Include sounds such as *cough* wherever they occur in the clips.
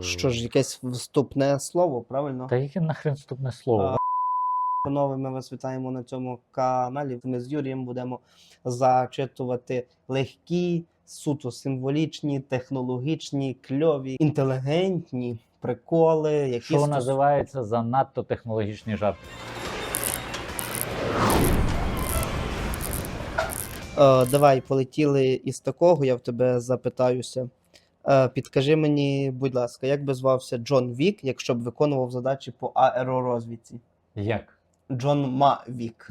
Що ж, якесь вступне слово, правильно? Та яке нахрен вступне слово? Панове, ми вас вітаємо на цьому каналі. Ми з Юрієм будемо зачитувати легкі, суто символічні, технологічні, кльові, інтелігентні приколи, які Що стос- називається занадто технологічний жарт? Е, давай полетіли із такого, я в тебе запитаюся. Е, підкажи мені, будь ласка, як би звався Джон Вік, якщо б виконував задачі по аеророзвідці? Як? Джон Мавік.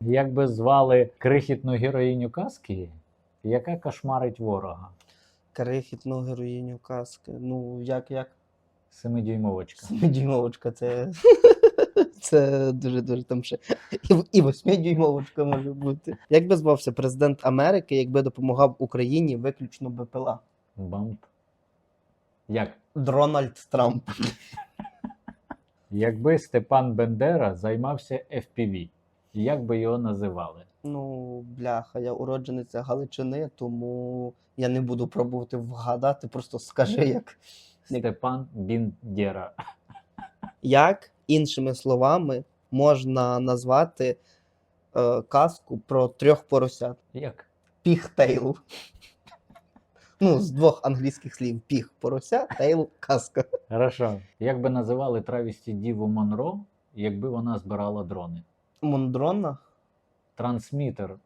Як би звали крихітну героїню казки, яка кошмарить ворога? Крихітну героїню казки. Ну, як як? Семидюймовочка. Семидюймовочка, це. *laughs* Це дуже дуже там ще. І, і восьмидюймовочка може бути. Як би звався президент Америки, якби допомагав Україні виключно БПЛА? Бамп. Як? Дрональд Трамп. Якби Степан Бендера займався FPV, як би його називали? Ну, бляха, я уродженець Галичини, тому я не буду пробувати вгадати, просто скажи як. Степан Біндєра. Як, іншими словами, можна назвати е, казку про трьох поросят? Як? Піхтейл. Ну, з двох англійських слів: піх порося, тейл казка. Хорошо. Як би називали травісті Діву Монро, якби вона збирала дрони? Мондрона. Трансмітер.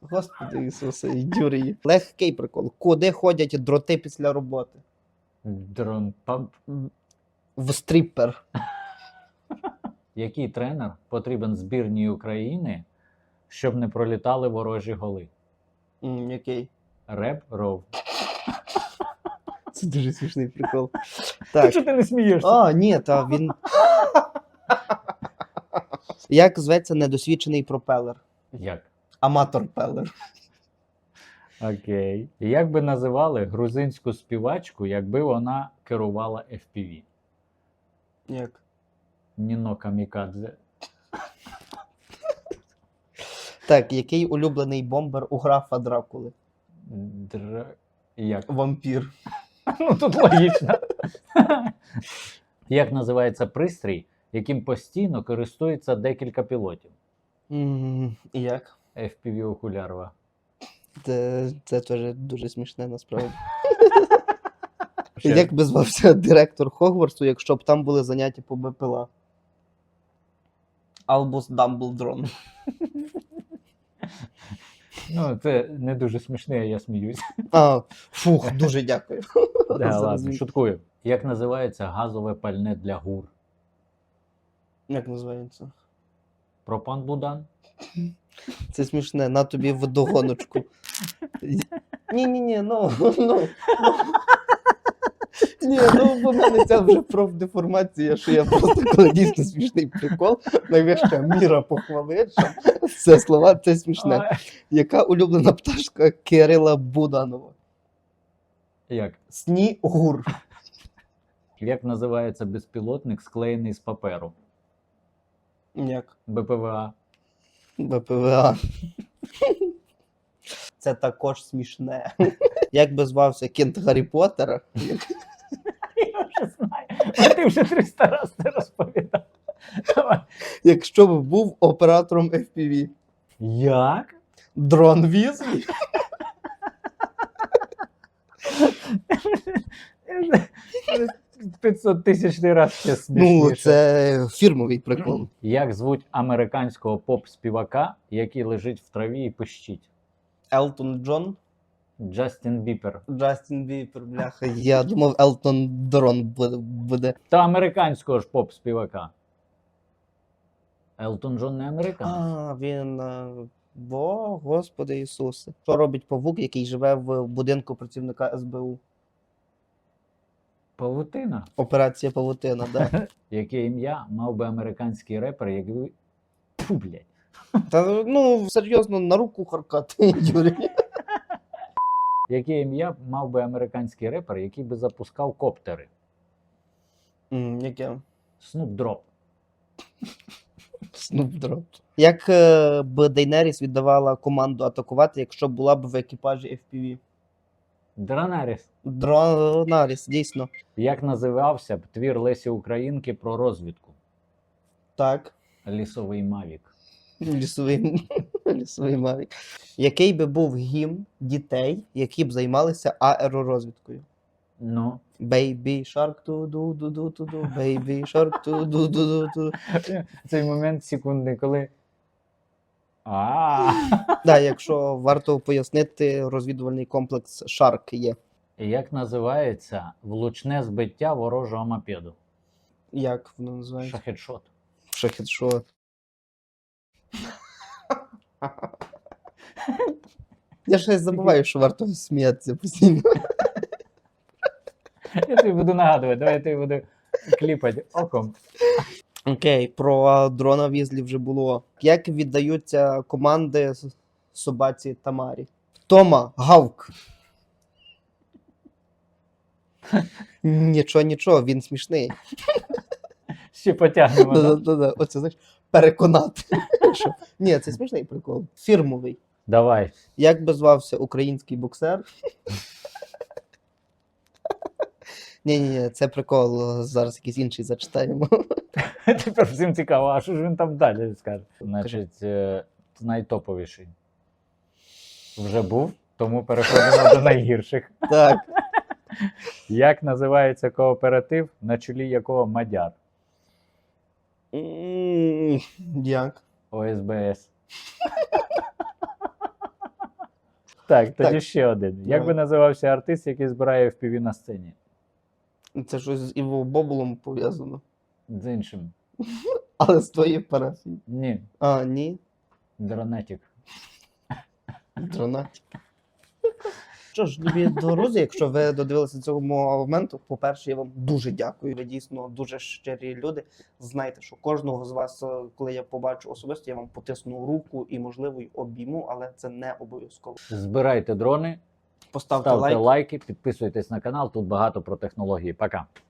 Господи Ісусе, Юрій. Легкий прикол. Куди ходять дроти після роботи? Дрон. В стріппер. *laughs* Який тренер потрібен збірній України, щоб не пролітали ворожі голи? Який? Реп ров. *laughs* Це дуже смішний прикол. *laughs* Так. ти не смієшся? А, ні, та він. Як зветься недосвідчений пропелер? Як? Аматор-пелер. Окей. Як би називали грузинську співачку, якби вона керувала FPV? Як? Ніно Камікадзе. Так, який улюблений бомбер у графа Дракули? Др... Як? Вампір. Ну тут логічно. Як називається пристрій, яким постійно користується декілька пілотів? М, як? FPV окулярова. Це, це теж дуже смішне насправді. Як би звався директор Хогвартсу, якщо б там були заняття по БПЛА? Албус Дамблдрон. Ну, це не дуже смішне, я сміюсь. А, фух, дуже дякую. *laughs* Да, ладно, шуткую. Як називається газове пальне для гур? Як називається? Пропан Будан? Це смішне, на тобі в догоночку. Ні-ні-ні, ну, ну, ну. Ні, ну в мене ця вже профдеформація, що я просто коли дійсно смішний прикол, найвища міра похвалить, що це слова, це смішне. Яка улюблена пташка Кирила Буданова? Як? Снігур. Як називається безпілотник, склеєний з паперу? Як? БПВА. БПВА. Це також смішне. Як би звався кінт Гаррі Поттера, Я вже знаю. А ти вже 300 разів це розповідав. Давай. якщо б був оператором FPV? Як? Дрон Візлі? 500 тисячний раз ще Ну, це фірмовий прикол. *clears throat* Як звуть американського поп-співака, який лежить в траві і пищить? Елтон Джон, Джастін Біпер. Джастін Біпер, бляха. Я думав, Елтон Дрон буде. буде. Та американського ж поп-співака. Елтон Джон не американець. А, він. е, Бо, Господи Ісусе. Що робить павук, який живе в будинку працівника СБУ? Павутина. Операція Павутина, да? *laughs* Яке ім'я мав би американський репер, який. Фу, блядь. Та ну серйозно на руку харкати, *laughs* Юрій. Яке ім'я мав би американський репер, який би запускав коптери? М, Яке? Snoop. Снупдроп. Як е, б Дейнеріс віддавала команду атакувати, якщо була б в екіпажі FPV? Дронаріс. Дронаріс, дійсно. Як називався б твір Лесі Українки про розвідку? Так. Лісовий Мавік. Лісовий, *laughs* лісовий мавік. Який би був гімн дітей, які б займалися аеророзвідкою? Ну, Baby shark ту ду ду ду ту ду Baby shark ту ду ду ду ту цей момент секундний, коли. А. *laughs* Да, якщо варто пояснити, розвідувальний комплекс Shark є. Як називається влучне збиття ворожого мопеду? Як воно називається? Шахедшот. Шахетшот. *laughs* Я щось забуваю, що варто сміятися постійно. Я тобі буду нагадувати, давай я тобі буду кліпати оком. Окей, про дрона Візлі вже було. Як віддаються команди собаці Тамарі? Тома, гавк. Нічого, нічого, він смішний. Ще потягнемо. Да-да-да, Оце знаєш, переконати. Що- Ні, це смішний прикол. Фірмовий. Давай. Як би звався український боксер? Ні, ні, ні, це прикол. Зараз якийсь інший зачитаємо. *laughs* Тепер всім цікаво, а що ж він там далі скаже? Значить, е, найтоповіший. Вже був, тому переходимо до найгірших. *laughs* Так. Як називається кооператив, на чолі якого мадяр? М, Як? ОСБС. *laughs* Так, тоді Так. ще один. Як би Давай. називався артист, який збирає FPV на сцені? Це щось з Іво Бобулом пов'язано. З іншим. *laughs* Але з твоєї парафії. Ні, А, ні. дронетик. Дронатик. Що ж, любі друзі, якщо ви додивилися цього мого моменту, по-перше, я вам дуже дякую. Ви дійсно дуже щирі люди. Знайте, що кожного з вас, е, коли я побачу особисто, я вам потисну руку і, можливо, й обійму, але це не обов'язково. Збирайте дрони, Поставте ставте лайк. лайки, підписуйтесь на канал. Тут багато про технології. Пока.